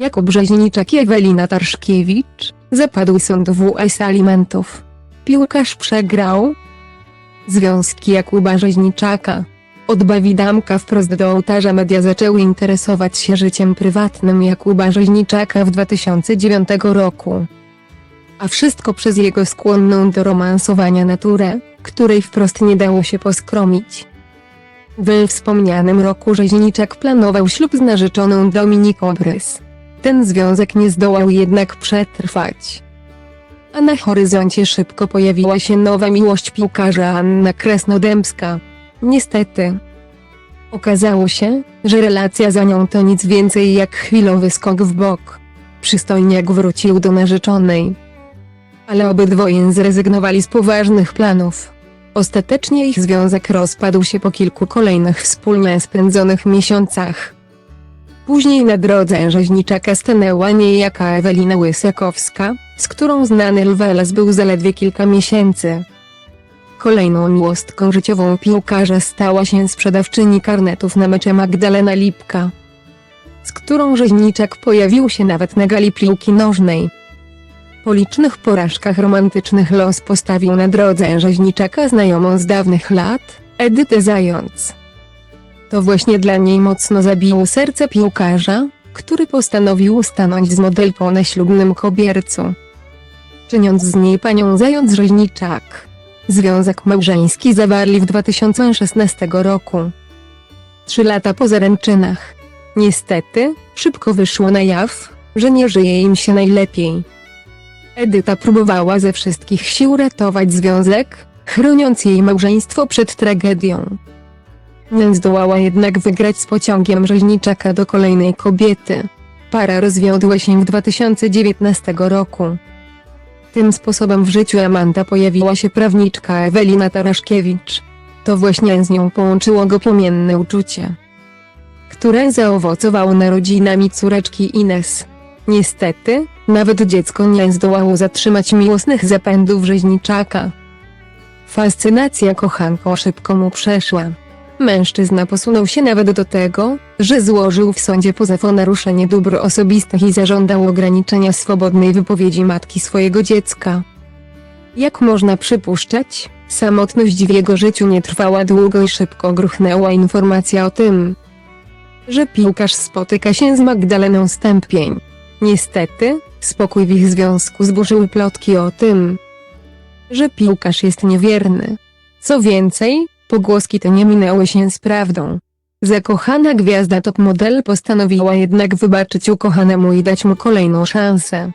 Jakub Rzeźniczak i Ewelina Tarszkiewicz, zapadł sąd WS alimentów. Piłkarz przegrał. Związki Jakuba Rzeźniczaka. Od Bawidamka wprost do ołtarza media zaczęły interesować się życiem prywatnym Jakuba Rzeźniczaka w 2009 roku. A wszystko przez jego skłonną do romansowania naturę, której wprost nie dało się poskromić. We wspomnianym roku Rzeźniczak planował ślub z narzeczoną Dominiką Brys. Ten związek nie zdołał jednak przetrwać. A na horyzoncie szybko pojawiła się nowa miłość piłkarza Anna Kresnodębska. Niestety. Okazało się, że relacja za nią to nic więcej jak chwilowy skok w bok. Przystojniak wrócił do narzeczonej. Ale obydwoje zrezygnowali z poważnych planów. Ostatecznie ich związek rozpadł się po kilku kolejnych wspólnie spędzonych miesiącach. Później na drodze rzeźniczaka stanęła niejaka Ewelina Łysakowska, z którą znany Lwelas był zaledwie kilka miesięcy. Kolejną miłostką życiową piłkarza stała się sprzedawczyni karnetów na mecze Magdalena Lipka, z którą rzeźniczak pojawił się nawet na gali piłki nożnej. Po licznych porażkach romantycznych los postawił na drodze rzeźniczaka znajomą z dawnych lat, Edytę Zając. To właśnie dla niej mocno zabiło serce piłkarza, który postanowił stanąć z modelką na ślubnym kobiercu. Czyniąc z niej panią Zając Rzeźniczak. Związek małżeński zawarli w 2016 roku. Trzy lata po zaręczynach. Niestety, szybko wyszło na jaw, że nie żyje im się najlepiej. Edyta próbowała ze wszystkich sił ratować związek, chroniąc jej małżeństwo przed tragedią. Zdołała jednak wygrać z pociągiem rzeźniczaka do kolejnej kobiety. Para rozwiodła się w 2019 roku. Tym sposobem w życiu Amanda pojawiła się prawniczka Ewelina Taraszkiewicz. To właśnie z nią połączyło go płomienne uczucie, które zaowocowało narodzinami córeczki Ines. Niestety, nawet dziecko nie zdołało zatrzymać miłosnych zapędów rzeźniczaka. Fascynacja kochanką szybko mu przeszła. Mężczyzna posunął się nawet do tego, że złożył w sądzie pozew o naruszenie dóbr osobistych i zażądał ograniczenia swobodnej wypowiedzi matki swojego dziecka. Jak można przypuszczać, samotność w jego życiu nie trwała długo i szybko gruchnęła informacja o tym, że piłkarz spotyka się z Magdaleną Stępień. Niestety, spokój w ich związku zburzyły plotki o tym, że piłkarz jest niewierny. Co więcej, pogłoski te nie minęły się z prawdą. Zakochana gwiazda top model postanowiła jednak wybaczyć ukochanemu i dać mu kolejną szansę.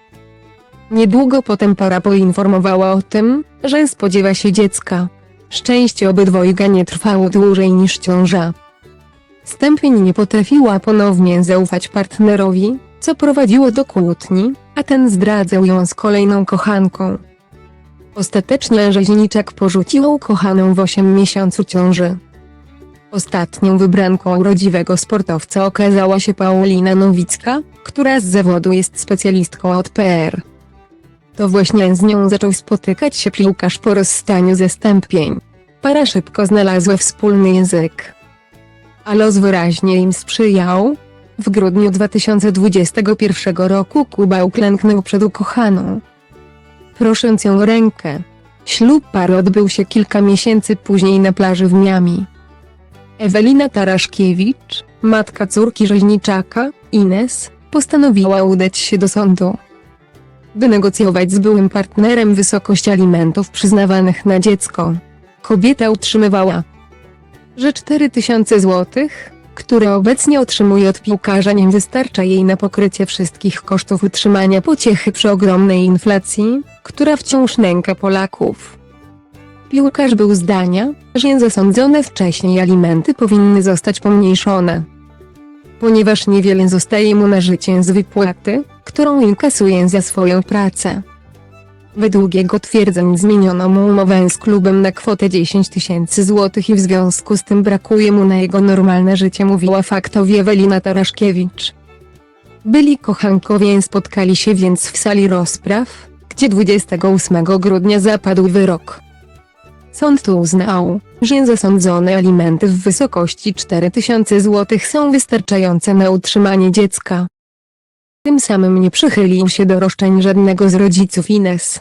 Niedługo potem para poinformowała o tym, że spodziewa się dziecka. Szczęście obydwojga nie trwało dłużej niż ciąża. Stępień nie potrafiła ponownie zaufać partnerowi, co prowadziło do kłótni, a ten zdradzał ją z kolejną kochanką. Ostatecznie rzeźniczak porzucił ukochaną w 8 miesiącu ciąży. Ostatnią wybranką urodziwego sportowca okazała się Paulina Nowicka, która z zawodu jest specjalistką od PR. To właśnie z nią zaczął spotykać się piłkarz po rozstaniu ze stępień. Para szybko znalazła wspólny język. A los wyraźnie im sprzyjał. W grudniu 2021 roku Kuba uklęknął przed ukochaną. Prosząc ją o rękę. Ślub pary odbył się kilka miesięcy później na plaży w Miami. Ewelina Taraszkiewicz, matka córki rzeźniczaka, Ines, postanowiła udać się do sądu. By negocjować z byłym partnerem wysokość alimentów przyznawanych na dziecko. Kobieta utrzymywała, że 4000 złotych, które obecnie otrzymuje od piłkarza nie wystarcza jej na pokrycie wszystkich kosztów utrzymania pociechy przy ogromnej inflacji, która wciąż nęka Polaków. Piłkarz był zdania, że zasądzone wcześniej alimenty powinny zostać pomniejszone. Ponieważ niewiele zostaje mu na życie z wypłaty, którą inkasuje za swoją pracę. Według jego twierdzeń zmieniono mu umowę z klubem na kwotę 10 tysięcy złotych i w związku z tym brakuje mu na jego normalne życie mówiła faktowi Ewelina Taraszkiewicz. Byli kochankowie spotkali się więc w sali rozpraw, gdzie 28 grudnia zapadł wyrok. Sąd tu uznał, że zasądzone alimenty w wysokości 4000 zł są wystarczające na utrzymanie dziecka. Tym samym nie przychylił się do roszczeń żadnego z rodziców Ines.